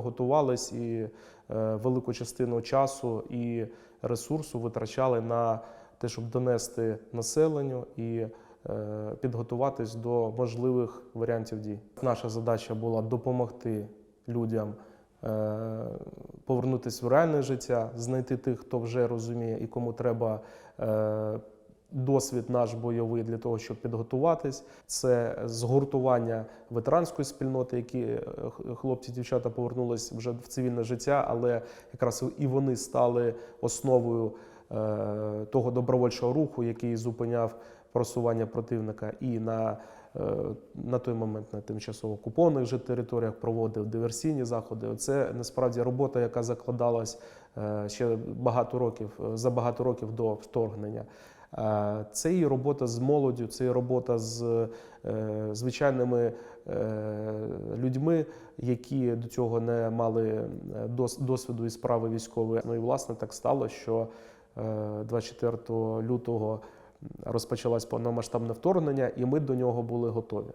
готувались і е, велику частину часу і ресурсу витрачали на те, щоб донести населенню і е, підготуватись до можливих варіантів дій. Наша задача була допомогти людям е, повернутися в реальне життя, знайти тих, хто вже розуміє і кому треба. Досвід наш бойовий для того, щоб підготуватись, це згуртування ветеранської спільноти, які е, хлопці, дівчата повернулись вже в цивільне життя, але якраз і вони стали основою е, того добровольчого руху, який зупиняв просування противника і на, е, на той момент на тимчасово окупованих же територіях проводив диверсійні заходи. Це насправді робота, яка закладалась ще багато років за багато років до вторгнення. Е, Це і робота з молоддю, це і робота з е, звичайними е, людьми, які до цього не мали досвіду і справи військової. Ну і власне так стало, що е, 24 лютого розпочалось повномасштабне вторгнення, і ми до нього були готові.